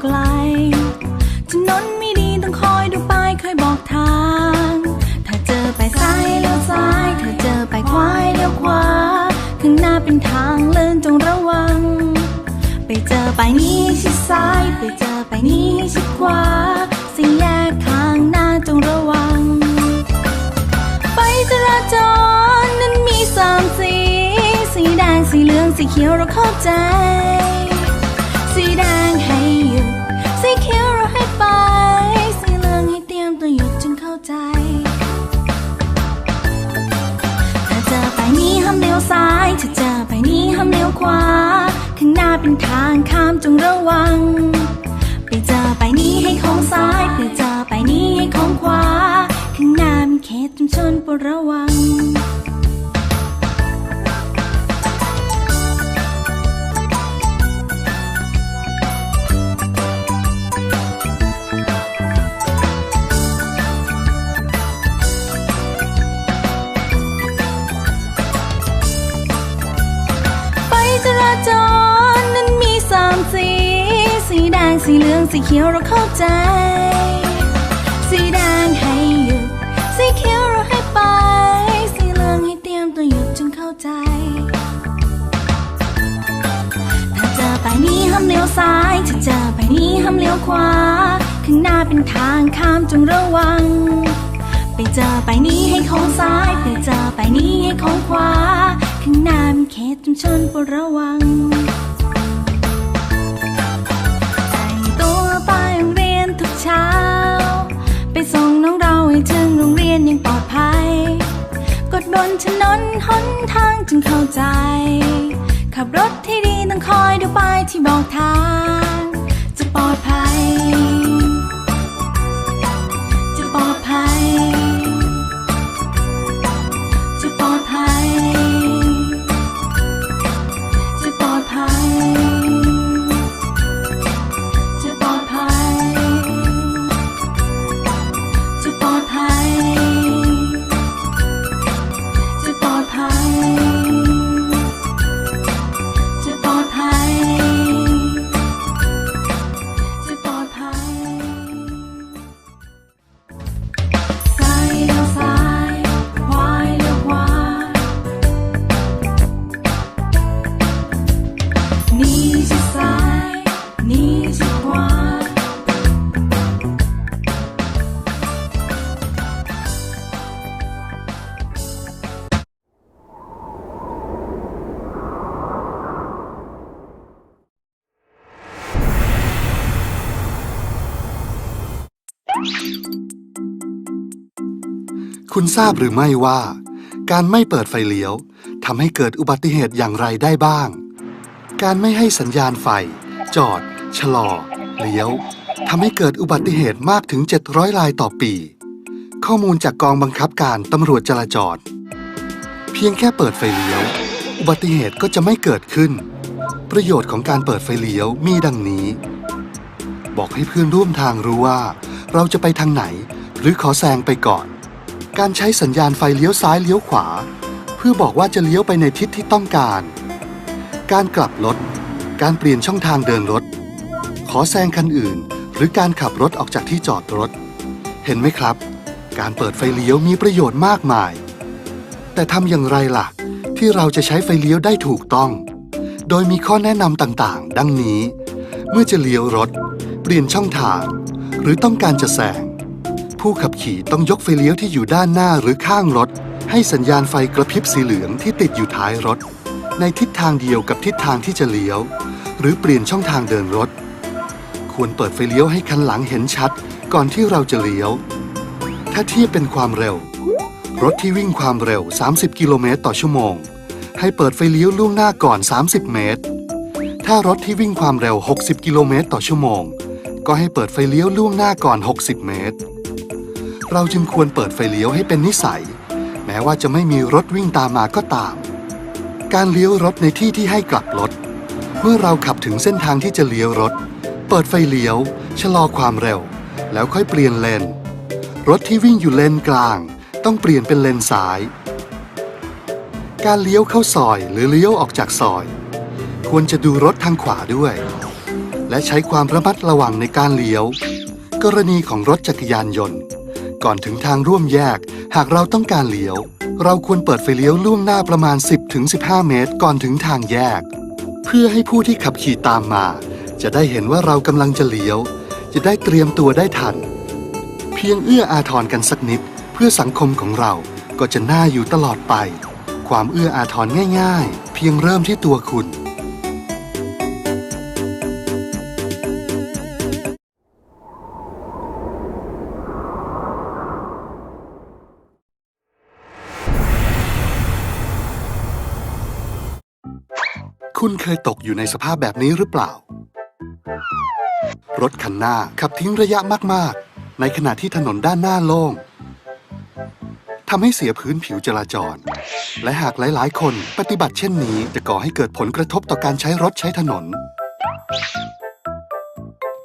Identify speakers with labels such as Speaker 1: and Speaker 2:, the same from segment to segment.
Speaker 1: ไกลถนนไม่ดีต้องคอยดูป้ายคอยบอกทาง ถ้าเจอไปซ้ายเลี้ยวซ้าย ถ้าเจอไปขวาเลี้ยวขวา ข้างหน้าเป็นทางเลื่อนจงระวัง ไปเจอไปนี้ชิดซ้าย ไปเจอไปนี้ชิดขวาสี่แยกข้างหน้าจงระวังไฟจราจรนั้นมีสามสี สีแดงสีเหลืองสีเขียวเราเข้าใจ สีแดงให้ สีเขียวเราให้ไป สีเหลืองให้เตรียมตัวหยุดจึงเข้าใจ ถ้าเจอไปนี้ห้ามเลี้ยวซ้าย ถ้าเจอไปนี้ห้ามเลี้ยวขวา ข้างหน้าเป็นทางข้ามจงระวัง ไปเจอไปนี้ให้โค้งซ้าย ไปเจอไปนี้ให้โค้งขวา ข้างหน้ามีเขตชุมชนโปรดระวัง สีเหลืองสีเขียวเราเข้าใจ สีแดงให้หยุด สีเขียวเราให้ไป สีเหลืองให้เตรียมตัวหยุดจึงเข้าใจ ถ้าเจอไปนี้ห้ามเลี้ยวซ้าย ถ้าเจอไปนี้ห้ามเลี้ยวขวา ข้างหน้าเป็นทางข้ามจงระวัง ไปเจอไปนี้ให้โค้งซ้าย ไปเจอไปนี้ให้โค้งขวา ข้างหน้ามีเขตชุมชนโปรดระวัง รียนยังปลอดภัย กดบนถนนหนทางจึงเข้าใจ ขับรถที่ดีต้องคอยดูป้ายที่บอกทาง จะปลอดภัย จะปลอดภัย จะปลอดภัย
Speaker 2: คุณทราบหรือไม่ว่า การไม่เปิดไฟเลี้ยวทำให้เกิดอุบัติเหตุอย่างไรได้บ้าง การไม่ให้สัญญาณไฟ จอด ชะลอ เลี้ยวทำให้เกิดอุบัติเหตุมากถึง 700รายต่อปี ข้อมูลจากกองบังคับการตำรวจจราจร เพียงแค่เปิดไฟเลี้ยว อุบัติเหตุก็จะไม่เกิดขึ้น ประโยชน์ของการเปิดไฟเลี้ยวมีดังนี้ บอกให้เพื่อนร่วมทางรู้ว่า เราจะไปทางไหน หรือขอแซงไปก่อน การใช้สัญญาณไฟเลี้ยวซ้ายเลี้ยวขวา เพื่อบอกว่าจะเลี้ยวไปในทิศที่ต้องการ การกลับรถ การเปลี่ยนช่องทางเดินรถ ขอแซงคันอื่น หรือการขับรถออกจากที่จอดรถ เห็นไหมครับ การเปิดไฟเลี้ยวมีประโยชน์มากมาย แต่ทำอย่างไรล่ะ ที่เราจะใช้ไฟเลี้ยวได้ถูกต้อง โดยมีข้อแนะนำต่างๆ ดังนี้ เมื่อจะเลี้ยวรถ เปลี่ยนช่องทาง หรือต้องการจะแซง ผู้ขับขี่ต้องยกไฟเลี้ยวที่อยู่ด้านหน้าหรือข้างรถ ให้สัญญาณไฟกระพริบสีเหลืองที่ติดอยู่ท้ายรถ ในทิศทางเดียวกับทิศทางที่จะเลี้ยว หรือเปลี่ยนช่องทางเดินรถ ควรเปิดไฟเลี้ยวให้คันหลังเห็นชัด ก่อนที่เราจะเลี้ยว ถ้าเทียบเป็นความเร็ว รถที่วิ่งความเร็ว 30 กิโลเมตรต่อชั่วโมง ให้เปิดไฟเลี้ยวล่วงหน้าก่อน 30 เมตร ถ้ารถที่วิ่งความเร็ว 60 กิโลเมตรต่อชั่วโมงก็ให้เปิดไฟเลี้ยวล่วงหน้าก่อน 60 เมตร เราจึงควรเปิดไฟเลี้ยวให้เป็นนิสัย แม้ว่าจะไม่มีรถวิ่งตามมาก็ตาม การเลี้ยวรถในที่ที่ให้กลับรถ เมื่อเราขับถึงเส้นทางที่จะเลี้ยวรถ เปิดไฟเลี้ยว ชะลอความเร็ว แล้วค่อยเปลี่ยนเลน รถที่วิ่งอยู่เลนกลาง ต้องเปลี่ยนเป็นเลนซ้าย การเลี้ยวเข้าซอยหรือเลี้ยวออกจากซอย ควรจะดูรถทางขวาด้วย และใช้ความระมัดระวังในการเลี้ยว กรณีของรถจักรยานยนต์ ก่อนถึงทางร่วมแยก หากเราต้องการเลี้ยว เราควรเปิดไฟเลี้ยวล่วงหน้าประมาณ 10-15 เมตรก่อนถึงทางแยก เพื่อให้ผู้ที่ขับขี่ตามมา จะได้เห็นว่าเรากำลังจะเลี้ยว จะได้เตรียมตัวได้ทัน เพียงเอื้ออาทรกันสักนิด เพื่อสังคมของเราก็จะน่าอยู่ตลอดไป ความเอื้ออาทรง่าย ๆ เพียงเริ่มที่ตัวคุณ คุณเคยตกอยู่ในสภาพแบบนี้หรือเปล่า รถคันหน้าขับทิ้งระยะมาก ๆ ในขณะที่ถนนด้านหน้าโล่งทำให้เสียพื้นผิวจราจร และหากหลาย ๆ คนปฏิบัติเช่นนี้จะก่อให้เกิดผลกระทบต่อการใช้รถใช้ถนน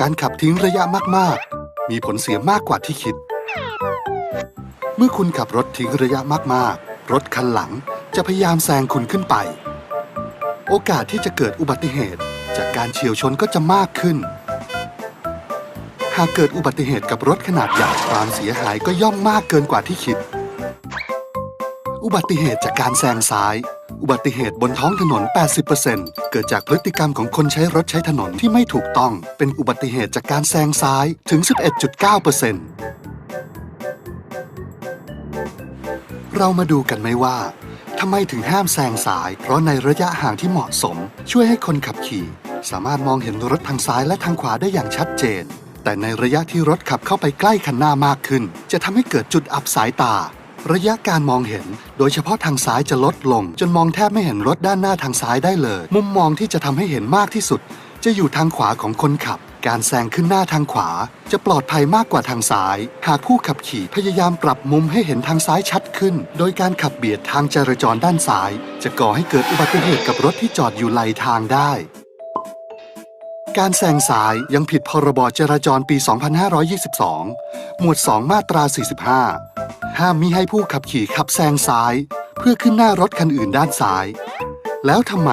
Speaker 2: การขับทิ้งระยะมาก ๆ มีผลเสียมากกว่าที่คิด เมื่อคุณขับรถทิ้งระยะมาก ๆ รถคันหลังจะพยายามแซงคุณขึ้นไป โอกาสที่จะเกิดอุบัติเหตุจากการเฉียวชนก็จะมากขึ้น หากเกิดอุบัติเหตุกับรถขนาดใหญ่ความเสียหายก็ย่อมมากเกินกว่าที่คิด อุบัติเหตุจากการแซงซ้าย อุบัติเหตุบนท้องถนน 80%เกิดจากพฤติกรรมของคนใช้รถใช้ถนนที่ไม่ถูกต้อง เป็นอุบัติเหตุจากการแซงซ้ายถึง 11.9%เรามาดูกันไหมว่า ทำไมถึงห้ามแซงซ้าย เพราะในระยะห่างที่เหมาะสม ช่วยให้คนขับขี่ สามารถมองเห็นรถทางซ้ายและทางขวาได้อย่างชัดเจน แต่ในระยะที่รถขับเข้าไปใกล้คันหน้ามากขึ้น จะทำให้เกิดจุดอับสายตา ระยะการมองเห็น โดยเฉพาะทางซ้ายจะลดลง จนมองแทบไม่เห็นรถด้านหน้าทางซ้ายได้เลย มุมมองที่จะทำให้เห็นมากที่สุด จะอยู่ทางขวาของคนขับ การแซงขึ้นหน้าทางขวา จะปลอดภัยมากกว่าทางซ้าย หากผู้ขับขี่พยายามปรับมุมให้เห็นทางซ้ายชัดขึ้น โดยการขับเบียดทางจราจรด้านซ้าย จะก่อให้เกิดอุบัติเหตุกับรถที่จอดอยู่ไหลทางได้ การแซงซ้ายยังผิดพรบจราจรปี 2522 หมวด 2 มาตรา 45 ห้ามมิให้ผู้ขับขี่ขับแซงซ้าย เพื่อขึ้นหน้ารถคันอื่นด้านซ้าย แล้วทำไม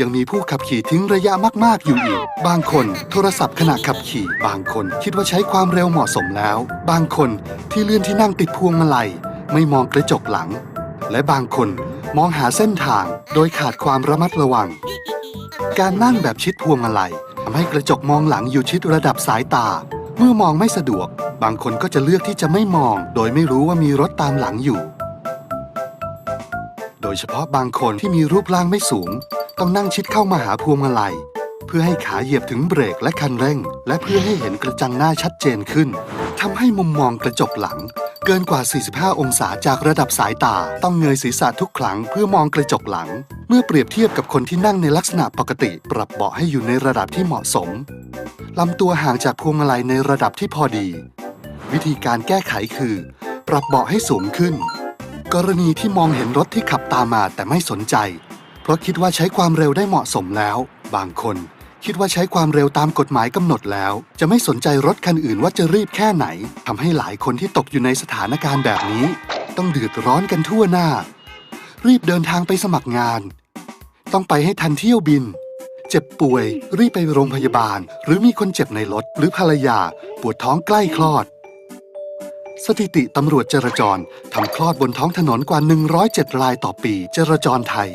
Speaker 2: ยังมีผู้ขับขี่ทิ้งระยะมากๆอยู่อีก บางคนโทรศัพท์ขณะขับขี่ บางคนคิดว่าใช้ความเร็วเหมาะสมแล้ว บางคนที่เลื่อนที่นั่งติดพวงมาลัย ไม่มองกระจกหลัง และบางคนมองหาเส้นทางโดยขาดความระมัดระวัง การนั่งแบบชิดพวงมาลัยทำให้กระจกมองหลังอยู่ชิดระดับสายตา เมื่อมองไม่สะดวก บางคนก็จะเลือกที่จะไม่มอง โดยไม่รู้ว่ามีรถตามหลังอยู่ โดยเฉพาะบางคนที่มีรูปร่างไม่สูง ต้องนั่งชิดเข้ามาหาพวงมาลัย เพื่อให้ขาเหยียบถึงเบรกและคันเร่ง และเพื่อให้เห็นกระจังหน้าชัดเจนขึ้นทำให้มุมมองกระจกหลัง เกินกว่า 45 องศาจากระดับสายตา ต้องเงยศีรษะทุกครั้งเพื่อมองกระจกหลัง เมื่อเปรียบเทียบกับคนที่นั่งในลักษณะปกติ ปรับเบาะให้อยู่ในระดับที่เหมาะสมลำตัวห่างจากพวงมาลัยในระดับที่พอดี วิธีการแก้ไขคือ ปรับเบาะให้สูงขึ้น กรณีที่มองเห็นรถที่ขับตามมาแต่ไม่สนใจ เพราะคิดว่าใช้ความเร็วได้เหมาะสมแล้ว บางคนคิดว่าใช้ความเร็วตามกฎหมายกำหนดแล้ว จะไม่สนใจรถคันอื่นว่าจะรีบแค่ไหนทำให้หลายคนที่ตกอยู่ในสถานการณ์แบบนี้ ต้องเดือดร้อนกันทั่วหน้า รีบเดินทางไปสมัครงาน ต้องไปให้ทันเที่ยวบิน เจ็บป่วย รีบไปโรงพยาบาล หรือมีคนเจ็บในรถหรือภรรยา ปวดท้องใกล้คลอด สถิติตำรวจจราจรทำคลอดบนท้องถนนกว่า 107 รายต่อปีจราจรไทย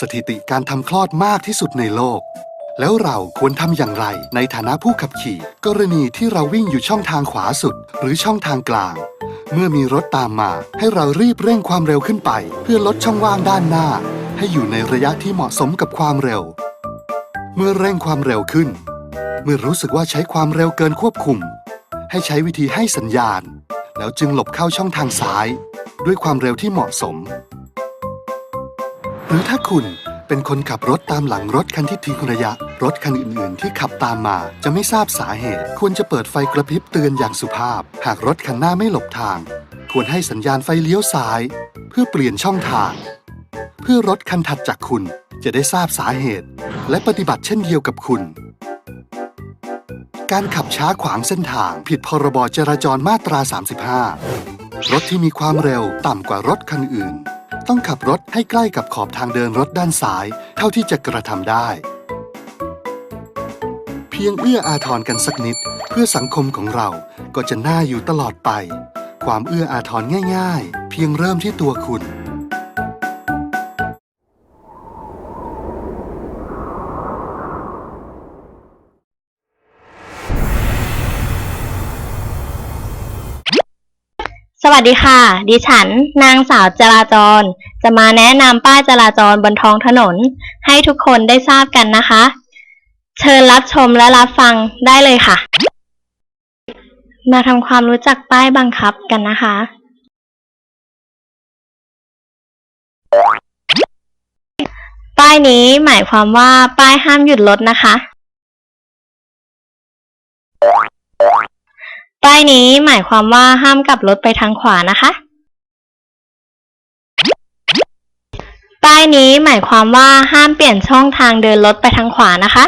Speaker 2: สถิติการทำคลอดมากที่สุดในโลก แล้วเราควรทำอย่างไรในฐานะผู้ขับขี่ กรณีที่เราวิ่งอยู่ช่องทางขวาสุด หรือช่องทางกลาง เมื่อมีรถตามมาให้เรารีบเร่งความเร็วขึ้นไป เพื่อลดช่องว่างด้านหน้า ให้อยู่ในระยะที่เหมาะสมกับความเร็ว เมื่อเร่งความเร็วขึ้น เมื่อรู้สึกว่าใช้ความเร็วเกินควบคุม ให้ใช้วิธีให้สัญญาณ แล้วจึงหลบเข้าช่องทางซ้าย ด้วยความเร็วที่เหมาะสม หรือถ้าคุณเป็นคนขับรถตามหลังรถคันที่ทิ้งระยะ รถคันอื่นๆ ที่ขับตามมาจะไม่ทราบสาเหตุ ควรจะเปิดไฟกระพริบเตือนอย่างสุภาพ หากรถคันหน้าไม่หลบทาง ควรให้สัญญาณไฟเลี้ยวซ้าย เพื่อเปลี่ยนช่องทาง เพื่อรถคันถัดจากคุณจะได้ทราบสาเหตุ และปฏิบัติเช่นเดียวกับคุณ การขับช้าขวางเส้นทาง ผิดพรบจราจรมาตรา 35 รถที่มีความเร็วต่ำกว่ารถคันอื่น ต้องขับรถให้ใกล้กับขอบทางเดินรถด้านซ้าย เท่าที่จะกระทำได้ เพียงเอื้ออาทรกันสักนิด เพื่อสังคมของเราก็จะน่าอยู่ตลอดไป ความเอื้ออาทรง่าย ๆ เพียงเริ่มที่ตัวคุณ
Speaker 3: วัสดีค่ะ ดิฉัน นางสาวจราจร จะมาแนะนำป้ายจราจรบนท้องถนน ให้ทุกคนได้ทราบกันนะคะ เชิญรับชมและรับฟังได้เลยค่ะ มาทำความรู้จักป้ายบังคับกันนะคะ ป้ายนี้หมายความว่าป้ายห้ามหยุดรถนะคะ ป้ายนี้หมายความว่าห้ามกลับรถไปทางขวานะคะ ป้ายนี้หมายความว่าห้ามเปลี่ยนช่องทางเดินรถไปทางขวานะคะ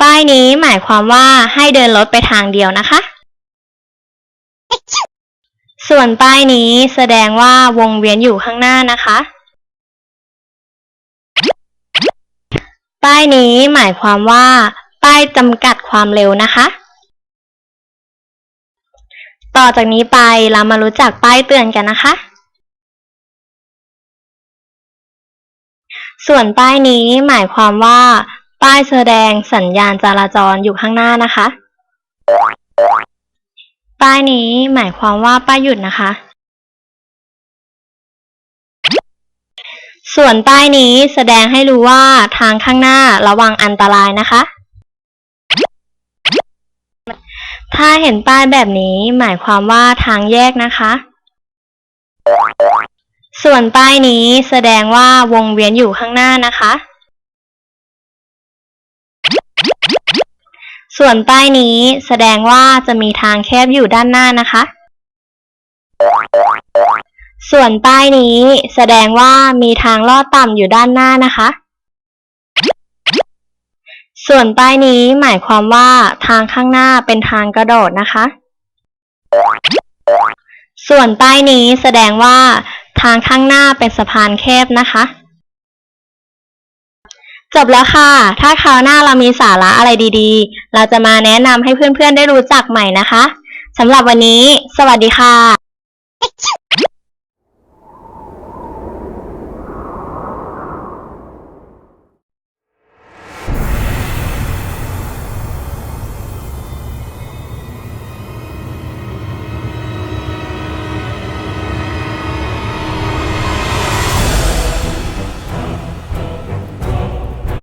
Speaker 3: ป้ายนี้หมายความว่าให้เดินรถไปทางเดียวนะคะ ส่วนป้ายนี้แสดงว่าวงเวียนอยู่ข้างหน้านะคะ ป้ายนี้หมายความว่า ป้ายจำกัดความเร็วนะคะ ต่อจากนี้ไปเรามารู้จักป้ายเตือนกันนะคะ ส่วนป้ายนี้หมายความว่า ป้ายแสดงสัญญาณจราจรอยู่ข้างหน้านะคะ ป้ายนี้หมายความว่าป้ายหยุดนะคะส่วนป้ายนี้แสดงให้รู้ว่าทางข้างหน้าระวังอันตรายนะคะ ถ้าเห็นป้ายแบบนี้หมายความว่าทางแยกนะคะ ส่วนป้ายนี้แสดงว่าวงเวียนอยู่ข้างหน้านะคะ ส่วนป้ายนี้แสดงว่าจะมีทางแคบอยู่ด้านหน้านะคะ ส่วนป้ายนี้แสดงว่ามีทางลอดต่ำอยู่ด้านหน้านะคะ ส่วนป้ายนี้หมายความว่าทางข้างหน้าเป็นทางกระโดดนะคะ ส่วนป้ายนี้แสดงว่าทางข้างหน้าเป็นสะพานแคบนะคะ จบแล้วค่ะ ถ้าคราวหน้าเรามีสาระอะไรดีๆ เราจะมาแนะนำให้เพื่อนๆได้รู้จักใหม่นะคะสำหรับวันนี้ สวัสดีค่ะ